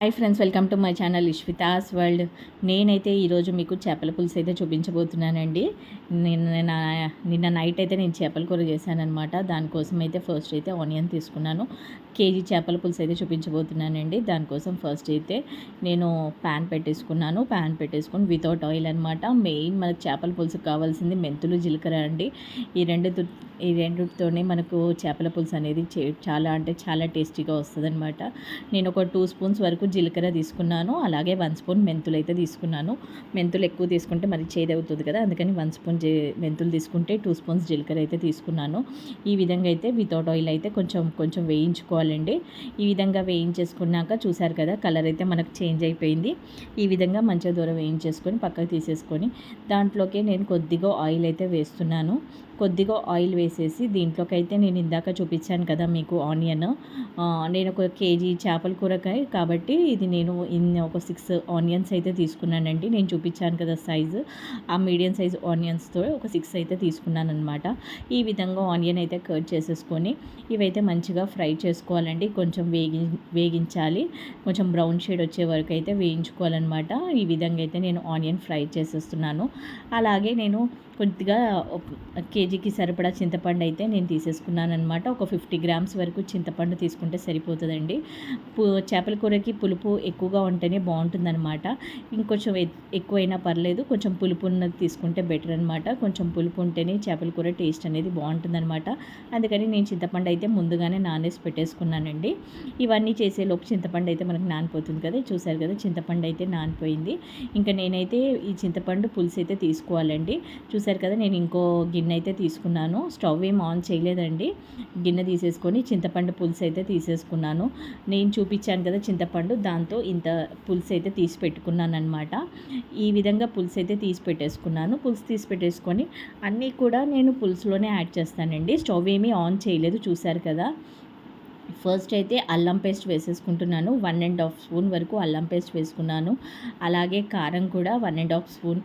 Hi friends welcome to my channel Ishvitha's world నేనైతే ఈరోజు మీకు చేపల పులుసు అయితే చూపించబోతున్నానండి. నిన్న నిన్న నైట్ అయితే నేను చేపల కూర చేశానమాట దానికోసం అయితే ఫస్ట్ అయితే ఆనియన్ తీసుకున్నాను. కేజీ చేపల పులుసు అయితే చూపించబోతున్నానండి. దానికోసం ఫస్ట్ అయితే నేను ప్యాన్ పెట్టేసుకున్నాను. ప్యాన్ పెట్టేసుకుని వితౌట్ ఆయిల్ అనమాట మెయిన్ మనకు చేపల పులుసు కావాల్సింది మెంతులు జీలకర్ర అండి. ఈ రెండు ఈ రెండుతోనే మనకు చేపల పులుసు అనేది చాలా అంటే చాలా టేస్టీగా వస్తుందన్నమాట. నేను ఒక టూ స్పూన్స్ వరకు జీలకర్ర తీసుకున్నాను. అలాగే వన్ స్పూన్ మెంతులు అయితే తీసుకున్నాను. మెంతులు ఎక్కువ తీసుకుంటే మరి చేదు అవుతుంది కదా అందుకని వన్ స్పూన్ మెంతులు తీసుకుంటే టూ స్పూన్స్ జీలకర్ర అయితే తీసుకున్నాను. ఈ విధంగా అయితే వితౌట్ ఆయిల్ అయితే కొంచెం కొంచెం వేయించుకోవాలండి. ఈ విధంగా వేయించేసుకున్నాక చూసారు కదా కలర్ అయితే మనకు చేంజ్ అయిపోయింది. ఈ విధంగా మంచిగా దూరం వేయించేసుకొని పక్కకు తీసేసుకొని దాంట్లోకి నేను కొద్దిగా ఆయిల్ అయితే వేస్తున్నాను. కొద్దిగా ఆయిల్ వేసేసి దీంట్లోకి అయితే నేను ఇందాక చూపించాను కదా మీకు ఆనియన్. నేను ఒక కేజీ చేపల కూరకాయ కాబట్టి ఇది నేను ఇన్ని ఒక సిక్స్ ఆనియన్స్ అయితే తీసుకున్నానండి. నేను చూపించాను కదా సైజు. ఆ మీడియం సైజ్ ఆనియన్స్తో ఒక సిక్స్ అయితే తీసుకున్నాను అనమాట ఈ విధంగా ఆనియన్ అయితే కట్ చేసేసుకొని ఇవైతే మంచిగా ఫ్రై చేసుకోవాలండి. కొంచెం వేగి వేగించాలి. కొంచెం బ్రౌన్ షేడ్ వచ్చే వరకు అయితే వేయించుకోవాలన్నమాట. ఈ విధంగా అయితే నేను ఆనియన్ ఫ్రై చేసేస్తున్నాను. అలాగే నేను కొద్దిగా కేజీకి సరిపడా చింతపండు అయితే నేను తీసేసుకున్నాను అనమాట ఒక ఫిఫ్టీ గ్రామ్స్ వరకు చింతపండు తీసుకుంటే సరిపోతుందండి. చేపల కూరకి పులుపు ఎక్కువగా ఉంటేనే బాగుంటుందన్నమాట. ఇంకొంచెం ఎక్కువైనా పర్లేదు కొంచెం పులుపు ఉన్నది తీసుకుంటే బెటర్ అనమాట కొంచెం పులుపు ఉంటేనే చేపల కూర టేస్ట్ అనేది బాగుంటుందన్నమాట. అందుకని నేను చింతపండు అయితే ముందుగానే నానేసి పెట్టేసుకున్నానండి. ఇవన్నీ చేసేలోపు చింతపండు అయితే మనకు నానిపోతుంది కదా. చూసారు కదా చింతపండు అయితే నానిపోయింది. ఇంకా నేనైతే ఈ చింతపండు పులుసు అయితే తీసుకోవాలండి. చూసారు కదా నేను ఇంకో గిన్నె అయితే తీసుకున్నాను. స్టవ్ ఏం ఆన్ చేయలేదండి. గిన్నె తీసేసుకొని చింతపండు పులుసు అయితే తీసేసుకున్నాను. నేను చూపించాను కదా చింతపండు దాంతో ఇంత పులుసు అయితే తీసి పెట్టుకున్నాను అనమాట ఈ విధంగా పులుసు అయితే తీసి పెట్టేసుకున్నాను. పులుసు తీసి పెట్టేసుకొని అన్నీ కూడా నేను పులుసులోనే యాడ్ చేస్తానండి. స్టవ్ ఏమీ ఆన్ చేయలేదు చూశారు కదా. ఫస్ట్ అయితే అల్లం పేస్ట్ వేసేసుకుంటున్నాను. వన్ అండ్ హాఫ్ స్పూన్ వరకు అల్లం పేస్ట్ వేసుకున్నాను. అలాగే కారం కూడా one and half spoon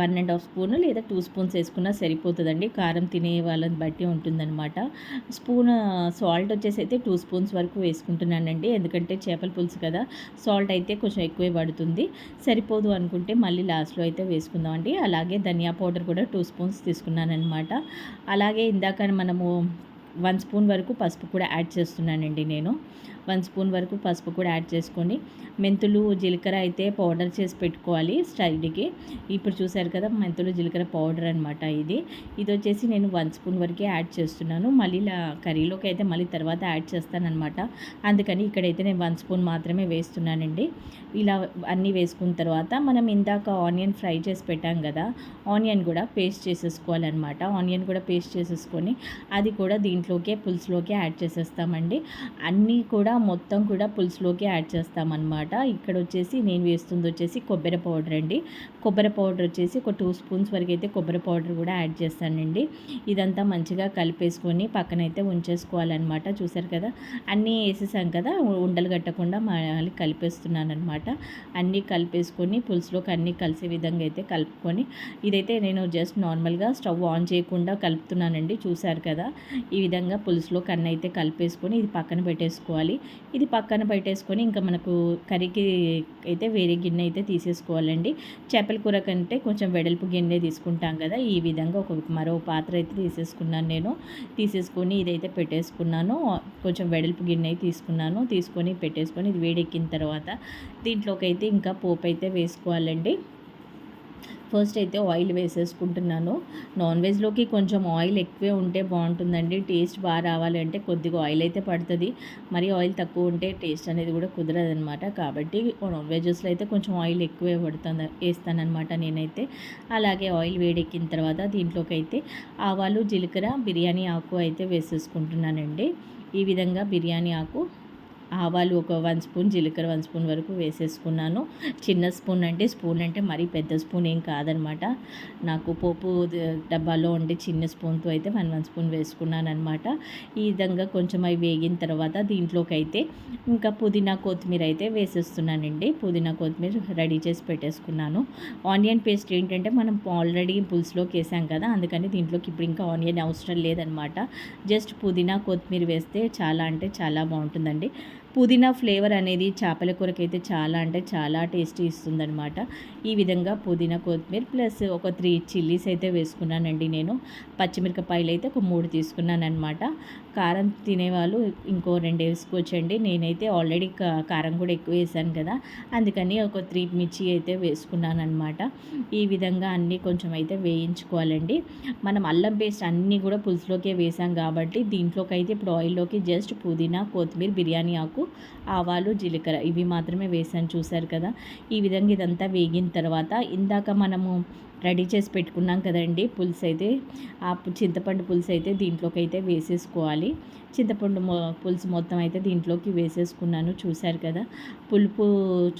one and half spoon లేదా టూ స్పూన్స్ వేసుకున్నా సరిపోతుందండి. కారం తినే వాళ్ళని బట్టి ఉంటుందన్నమాట. స్పూన్ సాల్ట్ వచ్చేసి అయితే టూ స్పూన్స్ వరకు వేసుకుంటున్నానండి. ఎందుకంటే చేపల పులుసు కదా సాల్ట్ అయితే కొంచెం ఎక్కువే పడుతుంది. సరిపోదు అనుకుంటే మళ్ళీ లాస్ట్లో అయితే వేసుకుందామండి. అలాగే ధనియా పౌడర్ కూడా టూ స్పూన్స్ తీసుకున్నాను అనమాట అలాగే ఇందాక మనము వన్ స్పూన్ వరకు పసుపు కూడా యాడ్ చేస్తున్నానండి నేను. వన్ స్పూన్ వరకు పసుపు కూడా యాడ్ చేసుకొని మెంతులు జీలకర్ర అయితే పౌడర్ చేసి పెట్టుకోవాలి స్టైల్కి ఇప్పుడు చూసారు కదా మెంతులు జీలకర్ర పౌడర్ అనమాట ఇది. ఇది వచ్చేసి నేను వన్ స్పూన్ వరకే యాడ్ చేస్తున్నాను. మళ్ళీ ఇలా కర్రీలోకి అయితే మళ్ళీ తర్వాత యాడ్ చేస్తానమాట అందుకని ఇక్కడైతే నేను వన్ స్పూన్ మాత్రమే వేస్తున్నానండి. ఇలా అన్నీ వేసుకున్న తర్వాత మనం ఇందాక ఆనియన్ ఫ్రై చేసి పెట్టాం కదా ఆనియన్ కూడా పేస్ట్ చేసేసుకోవాలన్నమాట. ఆనియన్ కూడా పేస్ట్ చేసేసుకొని అది కూడా దీంట్లోకే పులుసులోకి యాడ్ చేసేస్తామండి. అన్నీ కూడా మొత్తం కూడా పులుసులోకి యాడ్ చేస్తామన్నమాట. ఇక్కడ వచ్చేసి నేను వేస్తుంది వచ్చేసి కొబ్బరి పౌడర్ అండి. కొబ్బరి పౌడర్ వచ్చేసి ఒక టూ స్పూన్స్ వరకు అయితే కొబ్బరి పౌడర్ కూడా యాడ్ చేస్తానండి. ఇదంతా మంచిగా కలిపేసుకొని పక్కనైతే ఉంచేసుకోవాలన్నమాట. చూసారు కదా? అన్నీ వేసేసాం కదా? ఉండలు కట్టకుండా మళ్ళీ కలిపేస్తున్నాను అనమాట అన్నీ కలిపేసుకొని పులుసులోకి అన్నీ కలిసే విధంగా అయితే కలుపుకొని ఇదైతే నేను జస్ట్ నార్మల్గా స్టవ్ ఆన్ చేయకుండా కలుపుతున్నానండి. చూసారు కదా? ఈ విధంగా పులుసులో కన్ను అయితే కలిపేసుకొని ఇది పక్కన పెట్టేసుకోవాలి. ఇది పక్కన పెట్టేసుకొని ఇంకా మనకు కర్రీకి అయితే వేరే గిన్నె అయితే తీసేసుకోవాలండి. చేపల కూర కంటే కొంచెం వెడల్పు గిన్నె తీసుకుంటాం కదా ఈ విధంగా ఒక మరో పాత్ర అయితే తీసేసుకున్నాను నేను. తీసేసుకొని ఇదైతే పెట్టేసుకున్నాను. కొంచెం వెడల్పు గిన్నె తీసుకున్నాను. తీసుకొని పెట్టేసుకొని ఇది వేడెక్కిన తర్వాత దీంట్లోకి అయితే ఇంకా పోపు అయితే వేసుకోవాలండి. ఫస్ట్ అయితే ఆయిల్ వేసేసుకుంటున్నాను. నాన్ వెజ్లోకి కొంచెం ఆయిల్ ఎక్కువే ఉంటే బాగుంటుందండి. టేస్ట్ బాగా రావాలి అంటే కొద్దిగా ఆయిల్ అయితే పడుతుంది. మరి ఆయిల్ తక్కువ ఉంటే టేస్ట్ అనేది కూడా కుదరదు అనమాట కాబట్టి నాన్ వెజెస్లో అయితే కొంచెం ఆయిల్ ఎక్కువే పడుతుంది వేస్తానమాట నేనైతే. అలాగే ఆయిల్ వేడెక్కిన తర్వాత దీంట్లోకి అయితే ఆవాలు జీలకర్ర బిర్యానీ ఆకు అయితే వేసేసుకుంటున్నానండి. ఈ విధంగా బిర్యానీ ఆకు ఆవాలు ఒక వన్ స్పూన్ జీలకర్ర వన్ స్పూన్ వరకు వేసేసుకున్నాను. చిన్న స్పూన్ అంటే స్పూన్ అంటే మరీ పెద్ద స్పూన్ ఏం కాదనమాట. నాకు పోపు డబ్బాలో ఉండే చిన్న స్పూన్తో అయితే వన్ వన్ స్పూన్ వేసుకున్నాను అనమాట ఈ విధంగా కొంచెం అవి వేగిన తర్వాత దీంట్లోకి అయితే ఇంకా పుదీనా కొత్తిమీర అయితే వేసేస్తున్నానండి. పుదీనా కొత్తిమీర రెడీ చేసి పెట్టేసుకున్నాను. ఆనియన్ పేస్ట్ ఏంటంటే మనం ఆల్రెడీ పులుసులోకి వేసాం కదా అందుకని దీంట్లోకి ఇప్పుడు ఇంకా ఆనియన్ అవసరం లేదనమాట. జస్ట్ పుదీనా కొత్తిమీర వేస్తే చాలా అంటే చాలా బాగుంటుందండి. పుదీనా ఫ్లేవర్ అనేది చేపల కూరకైతే చాలా అంటే చాలా టేస్టీ ఇస్తుందనమాట ఈ విధంగా పుదీనా కొత్తిమీర ప్లస్ ఒక త్రీ చిల్లీస్ అయితే వేసుకున్నానండి నేను. పచ్చిమిరపకాయలు అయితే ఒక మూడు తీసుకున్నాను అనమాట కారం తినేవాళ్ళు ఇంకో రెండు వేసుకోవచ్చండి. నేనైతే ఆల్రెడీ కారం కూడా ఎక్కువ వేసాను కదా. అందుకని ఒక త్రీ మిర్చి అయితే వేసుకున్నాను అనమాట ఈ విధంగా అన్నీ కొంచెం అయితే వేయించుకోవాలండి. మనం అల్లం పేస్ట్ అన్నీ కూడా పులుసులోకే వేసాం కాబట్టి దీంట్లోకి అయితే ఇప్పుడు ఆయిల్లోకి జస్ట్ పుదీనా కొత్తిమీర బిర్యానీ ఆకు ఆవాలు జీలకర్ర. ఇవి మాత్రమే వేసాను చూసారు కదా? ఈ విధంగా ఇదంతా వేగిన తర్వాత ఇందాక మనము రెడీ చేసి పెట్టుకున్నాం కదండి. పులుసు అయితే ఆ చింతపండు పులుసు అయితే దీంట్లోకి అయితే వేసేసుకోవాలి. చింతపండు పులుసు మొత్తం అయితే దీంట్లోకి వేసేసుకున్నాను. చూశారు కదా పులుపు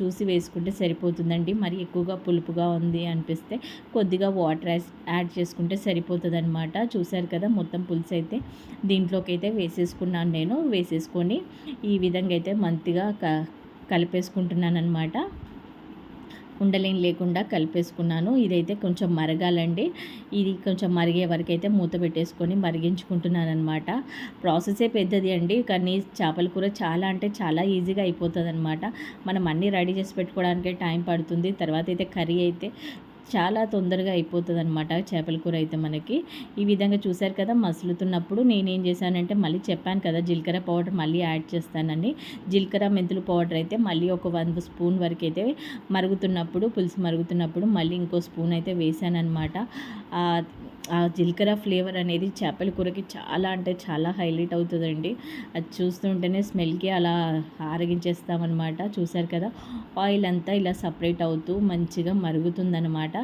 చూసి వేసుకుంటే సరిపోతుందండి. మరి ఎక్కువగా పులుపుగా ఉంది అనిపిస్తే కొద్దిగా వాటర్ యాడ్ చేసుకుంటే సరిపోతుంది అనమాట చూశారు కదా మొత్తం పులుసు అయితే దీంట్లోకి అయితే వేసేసుకున్నాను నేను. వేసేసుకొని ఈ విధంగా అయితే మంచిగా క కలిపేసుకుంటున్నాను అనమాట ఉండలేం లేకుండా కలిపేసుకున్నాను. ఇదైతే కొంచెం మరగాలండి. ఇది కొంచెం మరిగే వరకు అయితే మూత పెట్టేసుకొని మరిగించుకుంటున్నాను అనమాట ప్రాసెసే పెద్దది అండి. కానీ చేపల కూర చాలా అంటే చాలా ఈజీగా అయిపోతుంది అనమాట మనం అన్నీ రెడీ చేసి పెట్టుకోవడానికే టైం పడుతుంది. తర్వాత అయితే కర్రీ అయితే చాలా తొందరగా అయిపోతుంది అనమాట చేపల కూర అయితే మనకి. ఈ విధంగా చూశారు కదా మసులుతున్నప్పుడు నేనేం చేశానంటే మళ్ళీ చెప్పాను కదా జీలకర్ర పౌడర్ మళ్ళీ యాడ్ చేస్తానండి జీలకర్ర మెంతులు పౌడర్ అయితే మళ్ళీ ఒక వన్ స్పూన్ వరకు అయితే మరుగుతున్నప్పుడు పులుసు మరుగుతున్నప్పుడు మళ్ళీ ఇంకో స్పూన్ అయితే వేసాను అనమాట ఆ జీలకర్ర ఫ్లేవర్ అనేది చేపల కూరకి చాలా అంటే చాలా హైలైట్ అవుతుందండి. అది చూస్తుంటేనే స్మెల్కి అలా ఆరగించేస్తామన్నమాట. చూసారు కదా? ఆయిల్ అంతా ఇలా సపరేట్ అవుతూ మంచిగా మరుగుతుందనమాట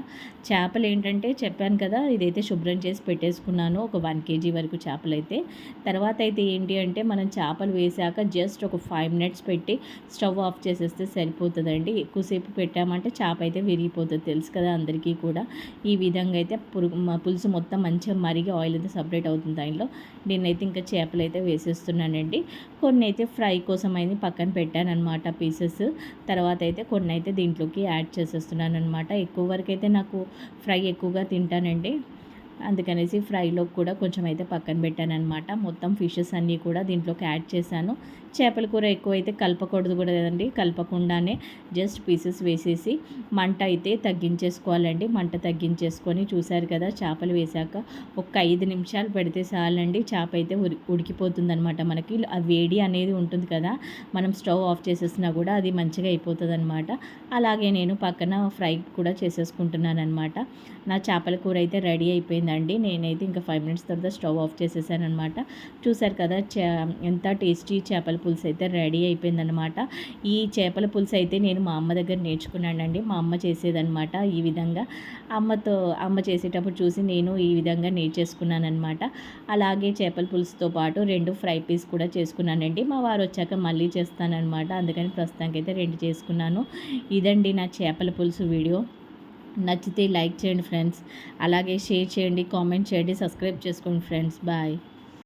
చేపలు ఏంటంటే చెప్పాను కదా ఇదైతే శుభ్రం చేసి పెట్టేసుకున్నాను ఒక వన్ కేజీ వరకు చేపలు అయితే తర్వాత అయితే ఏంటి అంటే మనం చేపలు వేసాక జస్ట్ ఒక ఫైవ్ మినిట్స్ పెట్టి స్టవ్ ఆఫ్ చేసేస్తే సరిపోతుందండి. ఎక్కువసేపు పెట్టామంటే చేప అయితే విరిగిపోతుంది తెలుసు కదా అందరికీ కూడా. ఈ విధంగా అయితే పురుగు పులుసు మొత్తం మంచిగా మరిగి ఆయిల్ అయితే సపరేట్ అవుతుంది దానిలో. నేనైతే ఇంకా చేపలు అయితే వేసేస్తున్నానండి. కొన్ని అయితే ఫ్రై కోసం అయితే పక్కన పెట్టాను అనమాట పీసెస్ తర్వాత అయితే కొన్ని అయితే దీంట్లోకి యాడ్ చేసేస్తున్నాను అనమాట ఎక్కువ వరకు అయితే నాకు ఫ్రై ఎక్కువగా తింటానండి. అందుకనేసి ఫ్రైలో కూడా కొంచెం అయితే పక్కన పెట్టాను అనమాట మొత్తం ఫిషెస్ అన్నీ కూడా దీంట్లోకి యాడ్ చేశాను. చేపల కూర ఎక్కువ అయితే కలపకూడదు కూడా కదండి. కలపకుండానే జస్ట్ పీసెస్ వేసేసి మంట అయితే తగ్గించేసుకోవాలండి. మంట తగ్గించేసుకొని చూశారు కదా చేపలు వేసాక ఒక ఐదు నిమిషాలు పెడితే చాలండి. చేప అయితే ఉడికిపోతుంది అనమాట మనకి. ఆ వేడి అనేది ఉంటుంది కదా మనం స్టవ్ ఆఫ్ చేసేసినా కూడా అది మంచిగా అయిపోతుంది అనమాట అలాగే నేను పక్కన ఫ్రై కూడా చేసేసుకుంటున్నాను అనమాట నా చేపల కూర అయితే రెడీ అయిపోయింది అయిపోయిందండి నేనైతే ఇంకా ఫైవ్ మినిట్స్ తర్వాత స్టవ్ ఆఫ్ చేసేసాను అనమాట చూసారు కదా ఎంత టేస్టీ చేపల పులుసు అయితే రెడీ అయిపోయిందనమాట ఈ చేపల పులుసు అయితే నేను మా అమ్మ దగ్గర నేర్చుకున్నానండి. మా అమ్మ చేసేదనమాట ఈ విధంగా. అమ్మతో అమ్మ చేసేటప్పుడు చూసి నేను ఈ విధంగా నేర్చేసుకున్నాను అనమాట అలాగే చేపల పులుసుతో పాటు రెండు ఫ్రై పీస్ కూడా చేసుకున్నానండి. మా వారు వచ్చాక మళ్ళీ చేస్తానన్నమాట. అందుకని ప్రస్తుతానికి అయితే రెండు చేసుకున్నాను. ఇదండి నా చేపల పులుసు వీడియో. నచ్చితే లైక్ చేయండి ఫ్రెండ్స్. అలాగే షేర్ చేయండి కామెంట్ చేయండి సబ్స్క్రైబ్ చేసుకోండి ఫ్రెండ్స్. బాయ్.